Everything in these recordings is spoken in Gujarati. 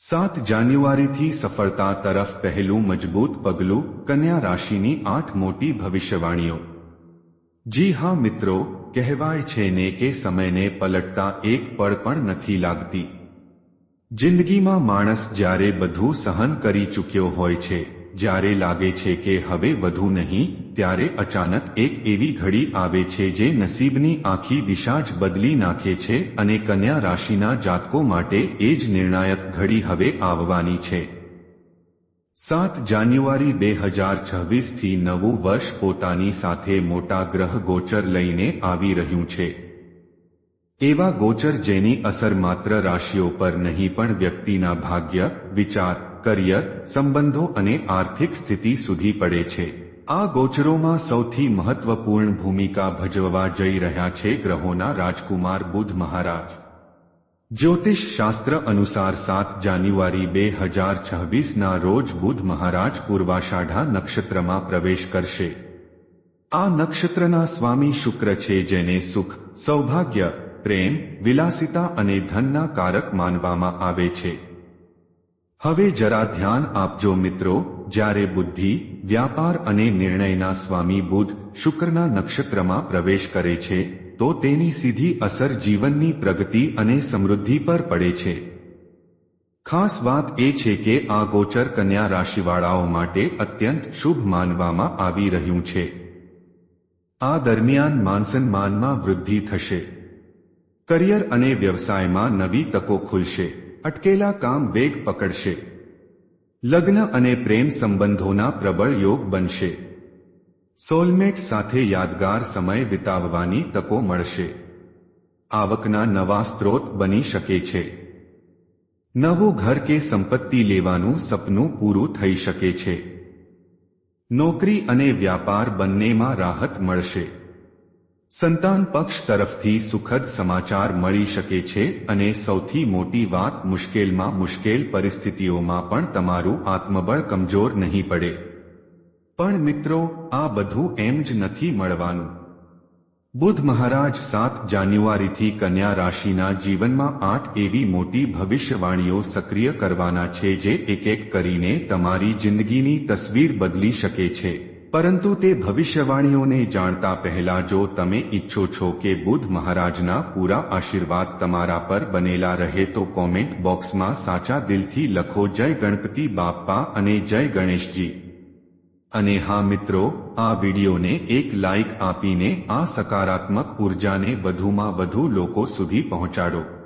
સાત જાન્યુઆરીથી સફળતા તરફ પહેલું મજબૂત પગલું કન્યા રાશિની આઠ મોટી ભવિષ્યવાણીઓ. જી હા મિત્રો, કહેવાય છે ને કે સમયને પલટતા એક પળ પણ નથી લાગતી. જિંદગીમાં માણસ જ્યારે બધું સહન કરી ચૂક્યો હોય છે જ્યારે લાગે છે કે હવે વધુ નહીં, ત્યારે અચાનક એક એવી ઘડી આવે છે જે નસીબની આખી દિશા જ બદલી નાખે છે અને કન્યા રાશિના જાતકો માટે એ જ નિર્ણાયક ઘડી હવે આવવાની છે. સાત જાન્યુઆરી બે હજાર છવ્વીસથી નવું વર્ષ પોતાની સાથે મોટા ગ્રહ ગોચર લઈને આવી રહ્યું છે. એવા ગોચર જેની અસર માત્ર રાશિઓ પર નહીં પણ વ્યક્તિના ભાગ્ય, વિચાર કરિયર સંબંધો અને આર્થિક સ્થિતિ સુધી પડે છે. આ ગોચરોમાં સૌથી મહત્વપૂર્ણ ભૂમિકા ભજવવા જઈ રહ્યા છે ગ્રહોના રાજકુમાર બુધ મહારાજ. જ્યોતિષ શાસ્ત્ર અનુસાર સાત જાન્યુઆરી બે હજાર છવ્વીસના રોજ બુધ મહારાજ પૂર્વાષાઢા નક્ષત્રમાં પ્રવેશ કરશે. આ નક્ષત્રના સ્વામી શુક્ર છે જેને સુખ, સૌભાગ્ય, પ્રેમ, વિલાસિતા અને ધનના કારક માનવામાં આવે છે. હવે જરા ધ્યાન આપજો મિત્રો, જ્યારે બુદ્ધિ, વ્યાપાર અને નિર્ણયના સ્વામી બુધ શુક્રના નક્ષત્રમાં પ્રવેશ કરે છે, તો તેની સીધી અસર જીવનની પ્રગતિ અને સમૃદ્ધિ પર પડે છે. ખાસ વાત એ છે કે આ ગોચર કન્યા રાશિવાળાઓ માટે અત્યંત શુભ માનવામાં આવી રહ્યું છે. આ દરમિયાન માનસન્માનમાં વૃદ્ધિ થશે. કરિયર અને વ્યવસાયમાં નવી તકો ખુલશે. અટકેલા કામ વેગ પકડશે. લગ્ન અને પ્રેમ સંબંધોના પ્રબળ યોગ બનશે. સોલમેટ સાથે યાદગાર સમય વિતાવવાની તકો મળશે. આવકના નવા સ્ત્રોત બની શકે છે. નવું ઘર કે સંપત્તિ લેવાનું સપનું પૂરું થઈ શકે છે. નોકરી અને વ્યાપાર બંનેમાં રાહત મળશે. સંતાન પક્ષ તરફથી સુખદ સમાચાર મળી શકે છે અને સૌથી મોટી વાત મુશ્કેલમાં મુશ્કેલ પરિસ્થિતિઓમાં પણ તમારું આત્મબળ કમજોર નહીં પડે. પણ મિત્રો, આ બધું એમ જ નથી મળવાનું. બુધ મહારાજ સાત જાન્યુઆરીથી કન્યા રાશિના જીવનમાં આઠ એવી મોટી ભવિષ્યવાણીઓ સક્રિય કરવાના છે જે એક એક કરીને તમારી જિંદગીની તસવીર બદલી શકે છે. પરંતુ તે ભવિષ્યવાણીઓને જાણતા પહેલા જો તમે ઈચ્છો છો કે બુધ મહારાજના પૂરા આશીર્વાદ તમારા પર બનેલા રહે તો કોમેન્ટ બોક્સમાં સાચા દિલથી લખો, જય ગણપતિ બાપ્પા અને જય ગણેશજી. અને હા મિત્રો, આ વિડીયોને એક લાઇક આપીને આ સકારાત્મક ઉર્જાને વધુમાં વધુ લોકો સુધી પહોંચાડો.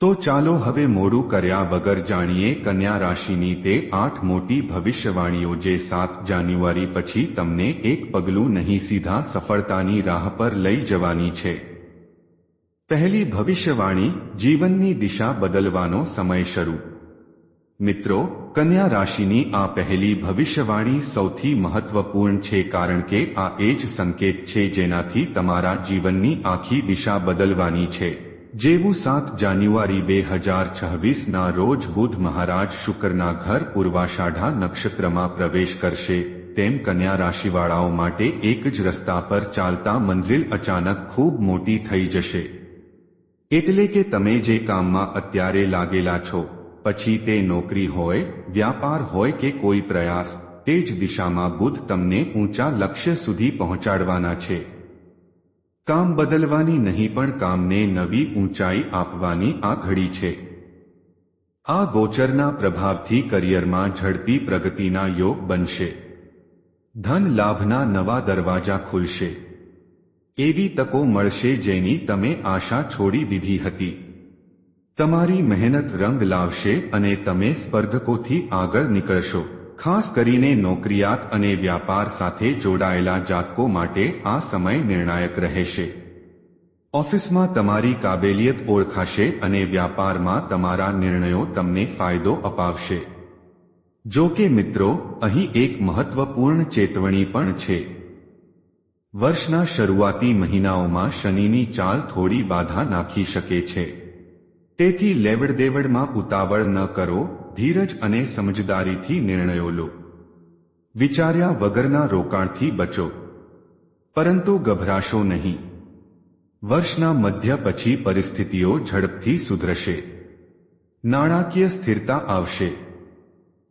તો ચાલો હવે મોડું કર્યા વગર જાણીએ કન્યા રાશિની તે આઠ મોટી ભવિષ્યવાણીઓ જે સાત જાન્યુઆરી પછી તમને એક પગલું નહીં સીધા સફળતાની રાહ પર લઈ જવાની છે. પહેલી ભવિષ્યવાણી, જીવનની દિશા બદલવાનો સમય શરૂ. મિત્રો, કન્યા રાશિની આ પહેલી ભવિષ્યવાણી સૌથી મહત્વપૂર્ણ છે કારણ કે આ એ જ સંકેત છે જેનાથી તમારા જીવનની આખી દિશા બદલવાની છે. જેવું સાત જાન્યુઆરી બે હજાર છવ્વીસના રોજ બુધ મહારાજ શુક્રના ઘર પૂર્વાષાઢા નક્ષત્રમાં પ્રવેશ કરશે, તેમ કન્યા રાશિવાળાઓ માટે એક જ રસ્તા પર ચાલતા મંઝિલ અચાનક ખૂબ મોટી થઈ જશે. એટલે કે તમે જે કામમાં અત્યારે લાગેલા છો, પછી તે નોકરી હોય, વ્યાપાર હોય કે કોઈ પ્રયાસ, તે જ દિશામાં બુધ તમને ઊંચા લક્ષ્ય સુધી પહોંચાડવાના છે. કામ બદલવાની નહીં પણ કામને નવી ઊંચાઈ આપવાની આ ઘડી છે. આ ગોચરના પ્રભાવથી કરિયરમાં ઝડપી પ્રગતિના યોગ બનશે. ધન લાભના નવા દરવાજા ખુલશે. એવી તકો મળશે જેની તમે આશા છોડી દીધી હતી. તમારી મહેનત રંગ લાવશે અને તમે સ્પર્ધકોથી આગળ નીકળશો. ખાસ કરીને નોકરિયાત અને વ્યાપાર સાથે જોડાયેલા જાતકો માટે આ સમય નિર્ણાયક રહેશે. ઓફિસમાં તમારી કાબેલિયત ઓળખાશે અને વ્યાપારમાં તમારા નિર્ણયો તમને ફાયદો અપાવશે. જો કે મિત્રો, અહીં એક મહત્વપૂર્ણ ચેતવણી પણ છે. વર્ષના શરૂઆતી મહિનાઓમાં શનિની ચાલ થોડી બાધા નાખી શકે છે. તેથી લેવડદેવડમાં ઉતાવળ ન કરો ધીરજ અને સમજદારીથી નિર્ણયો લો. વિચાર્યા વગરના રોકાણથી બચો. પરંતુ ગભરાશો નહીં. વર્ષના મધ્ય પછી પરિસ્થિતિઓ ઝડપથી સુધરશે. નાણાકીય સ્થિરતા આવશે.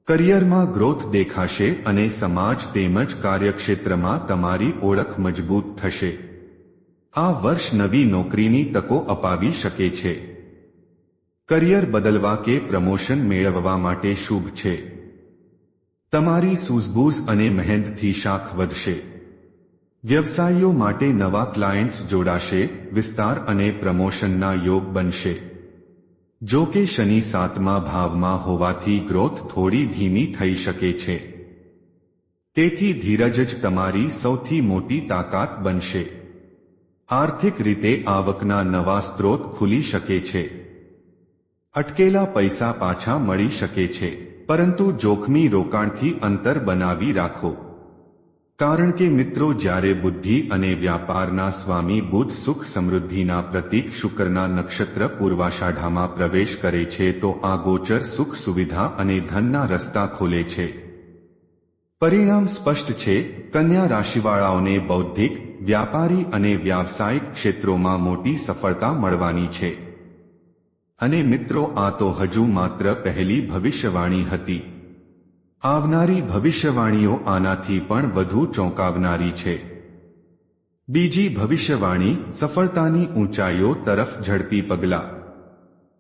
કરિયરમાં ગ્રોથ દેખાશે અને સમાજ તેમજ કાર્યક્ષેત્રમાં તમારી ઓળખ મજબૂત થશે. આ વર્ષ નવી નોકરીની તકો અપાવી શકે છે. કરિયર બદલવા કે પ્રમોશન મેળવવા માટે શુભ છે. તમારી સૂઝબૂઝ અને મહેનતથી શાખ વધશે. વ્યવસાયીઓ માટે નવા ક્લાયન્ટ્સ જોડાશે, વિસ્તાર અને પ્રમોશનના યોગ બનશે. જો કે શનિ સાતમા ભાવમાં હોવાથી ગ્રોથ થોડી ધીમી થઈ શકે છે. તેથી ધીરજ જ તમારી સૌથી મોટી તાકાત બનશે. આર્થિક રીતે આવકના નવા સ્ત્રોત ખુલી શકે છે. અટકેલા પૈસા પાછા મળી શકે છે, પરંતુ જોખમી રોકાણથી અંતર બનાવી રાખો. કારણ કે મિત્રો, જ્યારે બુદ્ધિ અને વ્યાપારના સ્વામી બુધ સુખ સમૃદ્ધિના પ્રતીક શુક્રના નક્ષત્ર પૂર્વાષાઢામાં પ્રવેશ કરે છે, તો આ ગોચર સુખ સુવિધા અને ધનના રસ્તા ખોલે છે. પરિણામ સ્પષ્ટ છે, કન્યા રાશિવાળાઓને બૌદ્ધિક, વ્યાપારી અને વ્યાવસાયિક ક્ષેત્રોમાં મોટી સફળતા મળવાની છે. અને મિત્રો, આ તો હજુ માત્ર પહેલી ભવિષ્યવાણી હતી. આવનારી ભવિષ્યવાણીઓ આનાથી પણ વધુ ચોંકાવનારી છે. બીજી ભવિષ્યવાણી, સફળતાની ઊંચાઈઓ તરફ ઝડપી પગલા.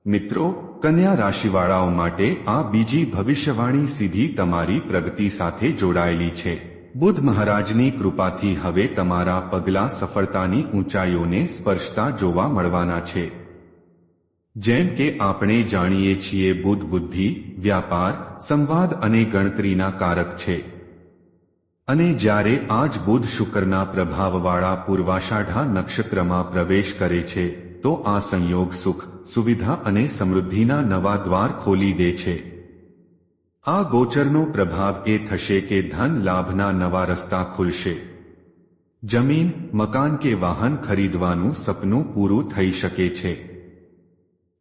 મિત્રો, કન્યા રાશિવાળાઓ માટે આ બીજી ભવિષ્યવાણી સીધી તમારી પ્રગતિ સાથે જોડાયેલી છે. બુધ મહારાજની કૃપાથી હવે તમારા પગલા સફળતાની ઊંચાઈઓને સ્પર્શતા જોવા મળવાના છે. જેમ કે આપણે જાણીએ છીએ બુદ્ધ બુદ્ધિ, વ્યાપાર, સંવાદ અને ગણતરીના કારક છે. અને જ્યારે આજ બુધ શુક્રના પ્રભાવવાળા પૂર્વાષાઢા નક્ષત્રમાં પ્રવેશ કરે છે, તો આ સંયોગ સુખ, સુવિધા અને સમૃદ્ધિના નવા દ્વાર ખોલી દે છે. આ ગોચરનો પ્રભાવ એ થશે કે ધન લાભના નવા રસ્તા ખુલશે. જમીન, મકાન કે વાહન ખરીદવાનું સપનું પૂરું થઈ શકે છે.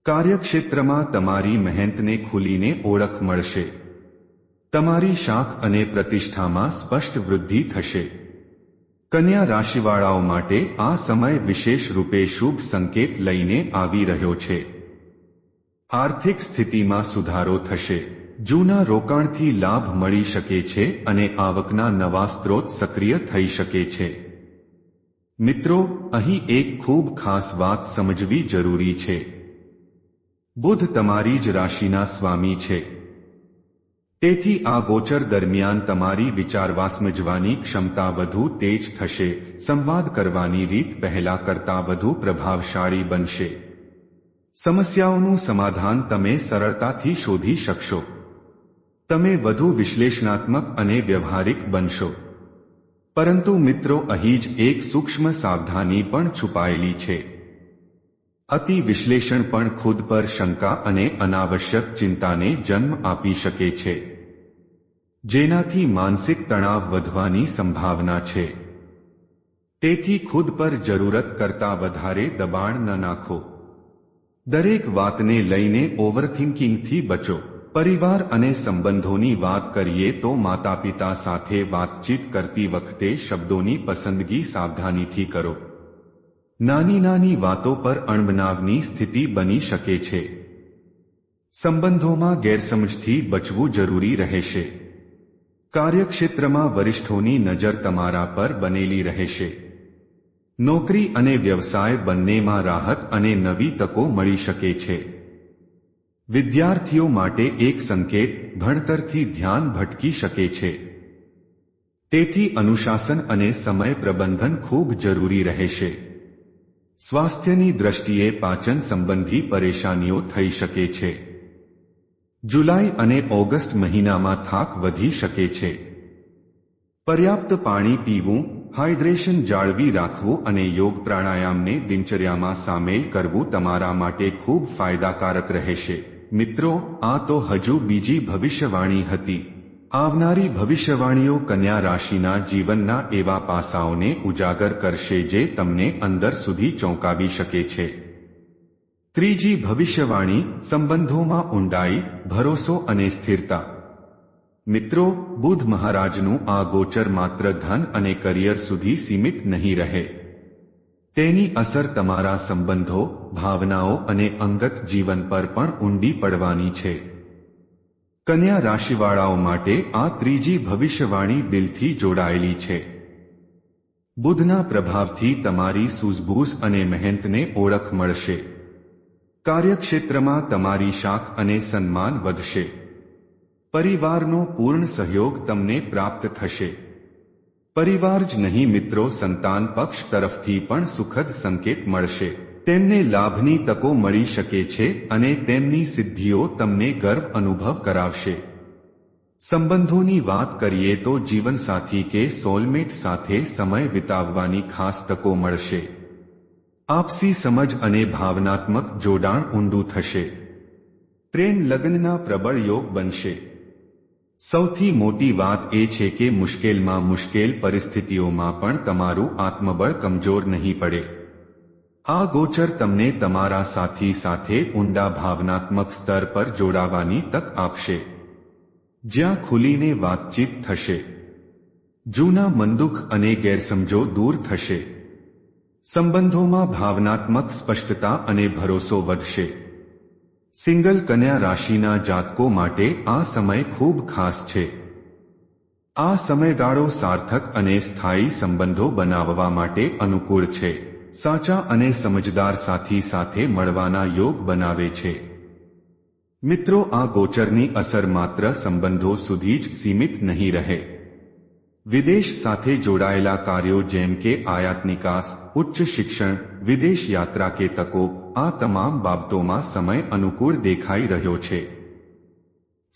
કાર્યક્ષેત્રમાં તમારી મહેનતને ખુલીને ઓળખ મળશે. તમારી શાખ અને પ્રતિષ્ઠામાં સ્પષ્ટ વૃદ્ધિ થશે. કન્યા રાશિવાળાઓ માટે આ સમય વિશેષ રૂપે શુભ સંકેત લઈને આવી રહ્યો છે. આર્થિક સ્થિતિમાં સુધારો થશે. જૂના રોકાણથી લાભ મળી શકે છે અને આવકના નવા સ્ત્રોત સક્રિય થઈ શકે છે. મિત્રો, અહીં એક ખૂબ ખાસ વાત સમજવી જરૂરી છે. બુધ તમારી જ રાશિના સ્વામી છે. તેથી આ ગોચર દરમિયાન તમારી વિચારવા સમજવાની ક્ષમતા વધુ તેજ થશે, સંવાદ કરવાની રીત પહેલા કરતાં વધુ પ્રભાવશાળી બનશે. સમસ્યાઓનું સમાધાન તમે સરળતાથી શોધી શકશો. તમે વધુ વિશ્લેષણાત્મક અને વ્યવહારિક બનશો. પરંતુ મિત્રો, અહીં જ એક સૂક્ષ્મ સાવધાની પણ છુપાયેલી છે. અતિ વિશ્લેષણ પણ ખુદ પર શંકા અને અનાવશ્યક ચિંતાને જન્મ આપી શકે છે. જેનાથી માનસિક તણાવ વધવાની સંભાવના છે. તેથી ખુદ પર જરૂરત કરતા વધારે દબાણ ન નાખો. દરેક વાતને લઈને ઓવરથિંકિંગથી બચો. પરિવાર અને સંબંધોની વાત કરીએ તો માતા પિતા સાથે વાતચીત કરતી વખતે શબ્દોની પસંદગી સાવધાનીથી કરો. નાની નાની વાતો પર અણબનાવની સ્થિતિ બની શકે છે. સંબંધોમાં ગેરસમજથી બચવું જરૂરી રહેશે. કાર્યક્ષેત્રમાં વરિષ્ઠોની નજર તમારા પર બનેલી રહેશે. નોકરી અને વ્યવસાય બંનેમાં રાહત અને નવી તકો મળી શકે છે. વિદ્યાર્થીઓ માટે એક સંકેત ભણતરથી ધ્યાન ભટકી શકે છે. તેથી અનુશાસન અને સમય પ્રબંધન ખૂબ જરૂરી રહેશે. સ્વાસ્થ્યની દ્રષ્ટિએ પાચન સંબંધી પરેશાનીઓ થઈ શકે છે. જુલાઈ અને ઓગસ્ટ મહિનામાં થાક વધી શકે છે. પર્યાપ્ત પાણી પીવું, હાઇડ્રેશન જાળવી રાખવું અને યોગ પ્રાણાયામને દિનચર્યામાં સામેલ કરવું તમારા માટે ખૂબ ફાયદાકારક રહેશે. મિત્રો, આ તો હજુ બીજી ભવિષ્યવાણી હતી. આવનારી ભવિષ્યવાણીઓ કન્યા રાશિના જીવનના એવા પાસાઓને ઉજાગર કરશે જે તમને અંદર સુધી ચોંકાવી શકે છે. ત્રીજી ભવિષ્યવાણી, સંબંધોમાં ઊંડાઈ, ભરોસો અને સ્થિરતા. મિત્રો બુધ મહારાજનું આ ગોચર માત્ર ધન અને કરિયર સુધી સીમિત નહીં રહે. તેની અસર તમારા સંબંધો, ભાવનાઓ અને અંગત જીવન પર પણ ઊંડી પડવાની છે. કન્યા રાશિવાળાઓ માટે આ ત્રીજી ભવિષ્યવાણી દિલથી જોડાયેલી છે. બુધના પ્રભાવથી તમારી સૂઝબૂઝ અને મહેનતને ઓળખ મળશે. કાર્યક્ષેત્રમાં તમારી શાખ અને સન્માન વધશે. પરિવારનો પૂર્ણ સહયોગ તમને પ્રાપ્ત થશે. પરિવાર જ નહીં મિત્રો સંતાન પક્ષ તરફથી પણ સુખદ સંકેત મળશે. તેમને લાભની તકો મળી શકે છે અને તેમની સિદ્ધિઓ તમને ગર્વ અનુભવ કરાવશે. સંબંધોની વાત કરીએ તો જીવનસાથી કે સોલમેટ સાથે સમય વિતાવવાની ખાસ તકો મળશે. આપસી સમજ અને ભાવનાત્મક જોડાણ ઊંડું થશે. પ્રેમ લગ્નના પ્રબળ યોગ બનશે. સૌથી મોટી વાત એ છે કે મુશ્કેલમાં મુશ્કેલ પરિસ્થિતિઓમાં પણ તમારું આત્મબળ કમજોર નહીં પડે. આ ગોચર તમને તમારા સાથી સાથે ઊંડા ભાવનાત્મક સ્તર પર જોડાવાની તક આપશે. જ્યાં ખુલીને વાતચીત થશે. જૂના મનદુખ અને ગેરસમજો દૂર થશે. સંબંધોમાં ભાવનાત્મક સ્પષ્ટતા અને ભરોસો વધશે. સિંગલ કન્યા રાશિના જાતકો માટે આ સમય ખૂબ ખાસ છે. આ સમયગાળો સાર્થક અને સ્થાયી સંબંધો બનાવવા માટે અનુકૂળ છે. સાચા અને સમજદાર સાથી સાથે મળવાના યોગ બનાવે છે. મિત્રો, આ ગોચરની અસર માત્ર સંબંધો સુધી જ સીમિત નહીં રહે. વિદેશ સાથે જોડાયેલા કાર્યો જેમ કે આયાત નિકાસ, ઉચ્ચ શિક્ષણ, વિદેશ યાત્રા કે તકો, આ તમામ બાબતોમાં સમય અનુકૂળ દેખાઈ રહ્યો છે.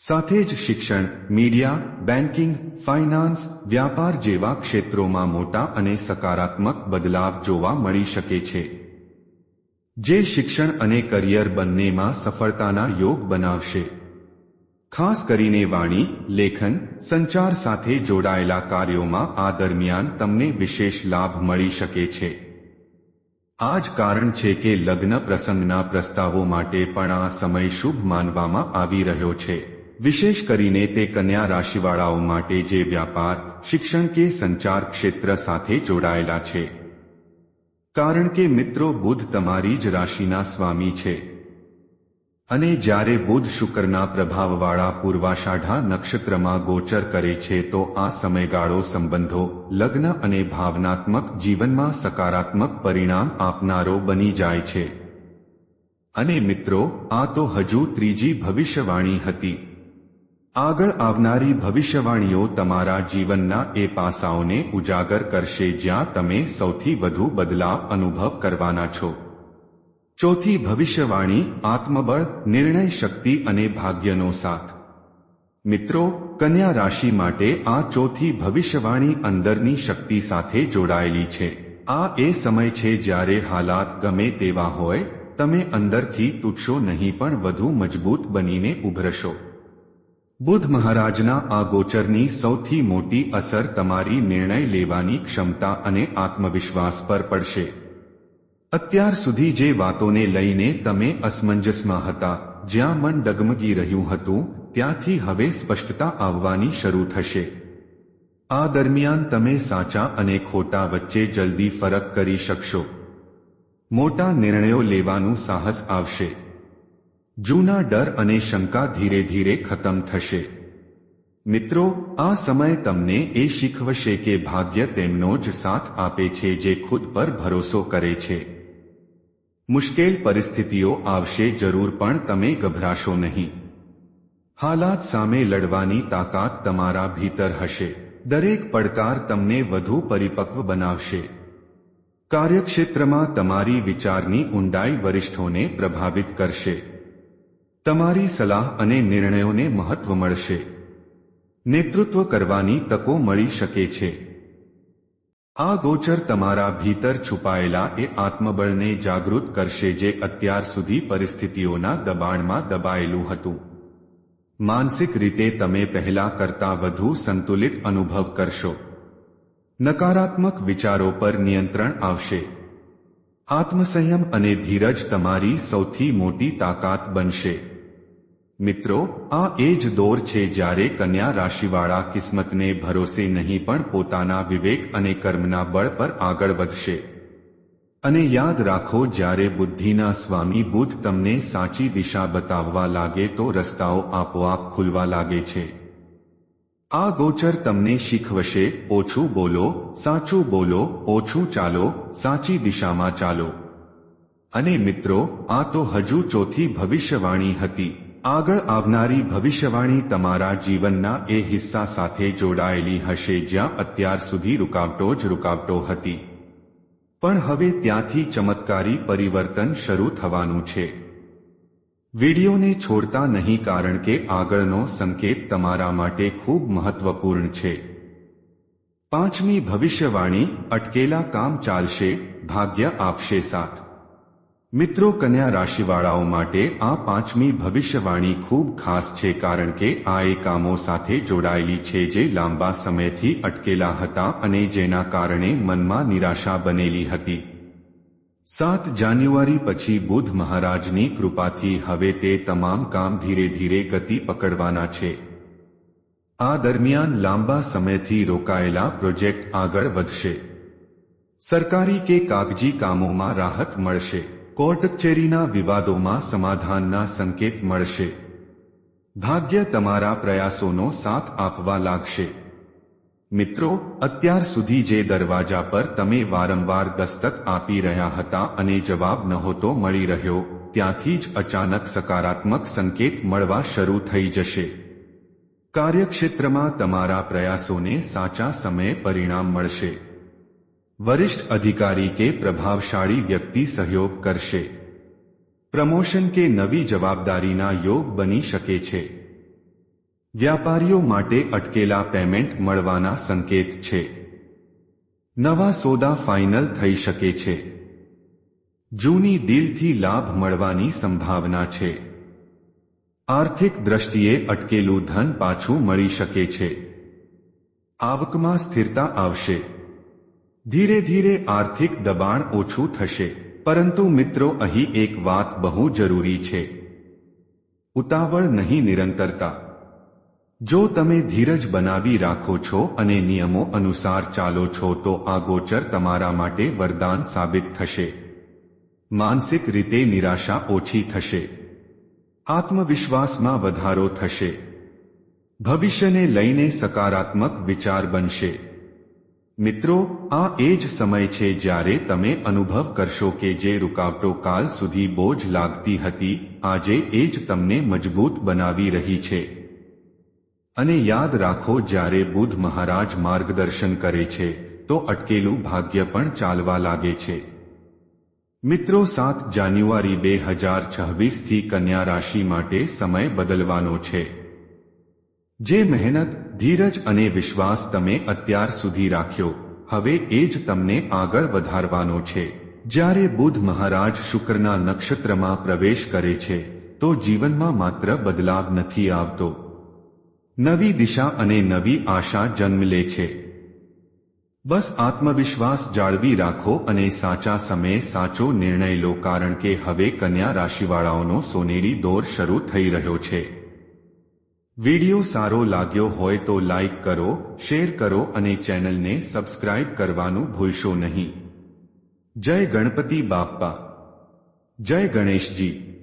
સાથે જ શિક્ષણ, મીડિયા, બેન્કિંગ, ફાઇનાન્સ, વ્યાપાર જેવા ક્ષેત્રોમાં મોટા અને સકારાત્મક બદલાવ જોવા મળી શકે છે. જે શિક્ષણ અને કરિયર બંનેમાં સફળતાના યોગ બનાવશે. ખાસ કરીને વાણી, લેખન, સંચાર સાથે જોડાયેલા કાર્યોમાં આ દરમિયાન તમને વિશેષ લાભ મળી શકે છે. આ જ કારણ છે કે લગ્ન પ્રસંગના પ્રસ્તાવો માટે પણ આ સમય શુભ માનવામાં આવી રહ્યો છે. વિશેષ કરીને તે કન્યા રાશિવાળાઓ માટે જે વ્યાપાર, શિક્ષણ કે સંચાર ક્ષેત્ર સાથે જોડાયેલા છે. કારણ કે મિત્રો, બુધ તમારી જ રાશિના સ્વામી છે. અને જ્યારે બુધ શુક્રના પ્રભાવવાળા પૂર્વાષાઢા નક્ષત્રમાં ગોચર કરે છે, તો આ સમયગાળો સંબંધો, લગ્ન અને ભાવનાત્મક જીવનમાં સકારાત્મક પરિણામ આપનારો બની જાય છે. અને મિત્રો, આ તો હજુ ત્રીજી ભવિષ્યવાણી હતી. આગળ આવનારી ભવિષ્યવાણીઓ તમારા જીવનના એ પાસાઓને ઉજાગર કરશે જ્યાં તમે સૌથી વધુ બદલાવ અનુભવ કરવાના છો. ચોથી ભવિષ્યવાણી, આત્મબળ, નિર્ણય શક્તિ અને ભાગ્યનો સાથ. મિત્રો, કન્યા રાશિ માટે આ ચોથી ભવિષ્યવાણી અંદરની શક્તિ સાથે જોડાયેલી છે. આ એ સમય છે જ્યારે હાલાત ગમે તેવા હોય, તમે અંદરથી તૂટશો નહીં પણ વધુ મજબૂત બનીને ઉભરશો. બુધ મહારાજના આ ગોચરની સૌથી મોટી અસર તમારી નિર્ણય લેવાની ક્ષમતા અને આત્મવિશ્વાસ પર પડશે. અત્યાર સુધી જે વાતોને લઈને તમે અસમંજસમાં હતા, જ્યાં મન ડગમગી રહ્યું હતું, ત્યાંથી હવે સ્પષ્ટતા આવવાની શરૂ થશે. આ દરમિયાન તમે સાચા અને ખોટા વચ્ચે જલ્દી ફરક કરી શકશો. મોટા નિર્ણયો લેવાનું સાહસ આવશે. જૂના ડર અને શંકા ધીરે ધીરે ખતમ થશે. મિત્રો, આ સમય તમને એ શીખવશે કે ભાગ્ય તેમનો જ સાથ આપે છે જે ખુદ પર ભરોસો કરે છે. મુશ્કેલ પરિસ્થિતિઓ આવશે જરૂર પણ તમે ગભરાશો નહીં. હાલાત સામે લડવાની તાકાત તમારા ભીતર હશે. દરેક પડકાર તમને વધુ પરિપક્વ બનાવશે. કાર્યક્ષેત્રમાં તમારી વિચારની ઊંડાઈ વરિષ્ઠોને પ્રભાવિત કરશે. તમારી સલાહ અને નિર્ણયોને મહત્વ મળશે. નેતૃત્વ કરવાની તકો મળી શકે છે. આ ગોચર તમારા ભીતર છુપાયેલા એ આત્મબળને જાગૃત કરશે જે અત્યાર સુધી પરિસ્થિતિઓના દબાણમાં દબાયેલું હતું. માનસિક રીતે તમે પહેલા કરતા વધુ સંતુલિત અનુભવ કરશો. નકારાત્મક વિચારો પર નિયંત્રણ આવશે. આત્મસંયમ અને ધીરજ તમારી સૌથી મોટી તાકાત બનશે. મિત્રો, આ એ જ દોર છે જ્યારે કન્યા રાશિવાળા કિસ્મતને ભરોસે નહીં પણ પોતાના વિવેક અને કર્મના બળ પર આગળ વધશે. અને યાદ રાખો, જ્યારે બુદ્ધિના સ્વામી બુદ્ધ તમને સાચી દિશા બતાવવા લાગે તો રસ્તાઓ આપોઆપ ખુલવા લાગે છે. આ ગોચર તમને શીખવશે, ઓછું બોલો, સાચું બોલો, ઓછું ચાલો, સાચી દિશામાં ચાલો. અને મિત્રો, આ તો હજુ ચોથી ભવિષ્યવાણી હતી. આગળ આવનારી ભવિષ્યવાણી તમારા જીવનના એ હિસ્સા સાથે જોડાયેલી હશે જ્યાં અત્યાર સુધી રૂકાવટો જ રૂકાવટો હતી. પણ હવે ત્યાંથી ચમત્કારી પરિવર્તન શરૂ થવાનું છે. વિડીયોને છોડતા નહીં કારણ કે આગળનો સંકેત તમારા માટે ખૂબ મહત્વપૂર્ણ છે. પાંચમી ભવિષ્યવાણી, અટકેલા કામ ચાલશે, ભાગ્ય આપશે સાથ. મિત્રો કન્યા રાશિવાળાઓ માટે આ પાંચમી ભવિષ્યવાણી ખૂબ ખાસ છે કારણ કે આ એ કામો સાથે જોડાયેલી છે જે લાંબા સમયથી અટકેલા હતા અને જેના કારણે મનમાં નિરાશા બનેલી હતી. સાત જાન્યુઆરી પછી બુધ મહારાજની કૃપાથી હવે તે તમામ કામ ધીરે ધીરે ગતિ પકડવાના છે. આ દરમિયાન લાંબા સમયથી રોકાયેલા પ્રોજેક્ટ આગળ વધશે. સરકારી કે કાગજી કામોમાં રાહત મળશે. કોર્ટ કચેરીના વિવાદોમાં સમાધાનના સંકેત મળશે. ભાગ્ય તમારા પ્રયાસોનો સાથ આપવા લાગશે. મિત્રો, અત્યાર સુધી જે દરવાજા પર તમે વારંવાર દસ્તક આપી રહ્યા હતા અને જવાબ નહોતો મળી રહ્યો, ત્યાંથી જ અચાનક સકારાત્મક સંકેત મળવા શરૂ થઈ જશે. કાર્યક્ષેત્રમાં તમારા પ્રયાસોને સાચા સમયે પરિણામ મળશે. વરિષ્ઠ અધિકારી કે પ્રભાવશાળી વ્યક્તિ સહયોગ કરશે પ્રમોશન કે નવી જવાબદારીના યોગ બની શકે છે વ્યાપારીઓ માટે અટકેલા પેમેન્ટ મળવાના સંકેત છે નવા સોદા ફાઇનલ થઈ શકે છે જૂની ડીલથી લાભ મળવાની સંભાવના છે આર્થિક દ્રષ્ટિએ અટકેલું ધન પાછું મળી શકે છે આવકમાં સ્થિરતા આવશે ધીરે ધીરે આર્થિક દબાણ ઓછું થશે. પરંતુ મિત્રો, અહીં એક વાત બહુ જરૂરી છે. ઉતાવળ નહીં નિરંતરતા. જો તમે ધીરજ બનાવી રાખો છો અને નિયમો અનુસાર ચાલો છો, તો આ ગોચર તમારા માટે વરદાન સાબિત થશે. માનસિક રીતે નિરાશા ઓછી થશે. આત્મવિશ્વાસમાં વધારો થશે. ભવિષ્યને લઈને સકારાત્મક વિચાર બનશે. મિત્રો, આ એ જ સમય છે જ્યારે તમે અનુભવ કરશો કે જે રૂકાવટો કાલ સુધી બોજ લાગતી હતી, આજે એ જ તમને મજબૂત બનાવી રહી છે. અને યાદ રાખો, જ્યારે બુધ મહારાજ માર્ગદર્શન કરે છે, તો અટકેલું ભાગ્ય પણ ચાલવા લાગે છે. મિત્રો, સાત જાન્યુઆરી બે હજાર છવ્વીસથી કન્યા રાશિ માટે સમય બદલવાનો છે. જે મહેનત, ધીરજ અને વિશ્વાસ તમે અત્યાર સુધી રાખ્યો, હવે એ જ તમને આગળ વધારવાનો છે. જ્યારે બુધ મહારાજ શુક્રના નક્ષત્રમાં પ્રવેશ કરે છે, તો જીવનમાં માત્ર બદલાવ નથી આવતો. નવી દિશા અને નવી આશા જન્મ લે છે. બસ આત્મવિશ્વાસ જાળવી રાખો અને સાચા સમયે સાચો નિર્ણય લો, કારણ કે હવે કન્યા રાશિવાળાઓનો સોનેરી દોર શરૂ થઈ રહ્યો છે. વિડિયો સારો લાગ્યો હોય તો લાઇક કરો, શેર કરો અને ચેનલને સબસ્ક્રાઇબ કરવાનું ભૂલશો નહીં. જય ગણપતિ બાપ્પા. જય ગણેશજી.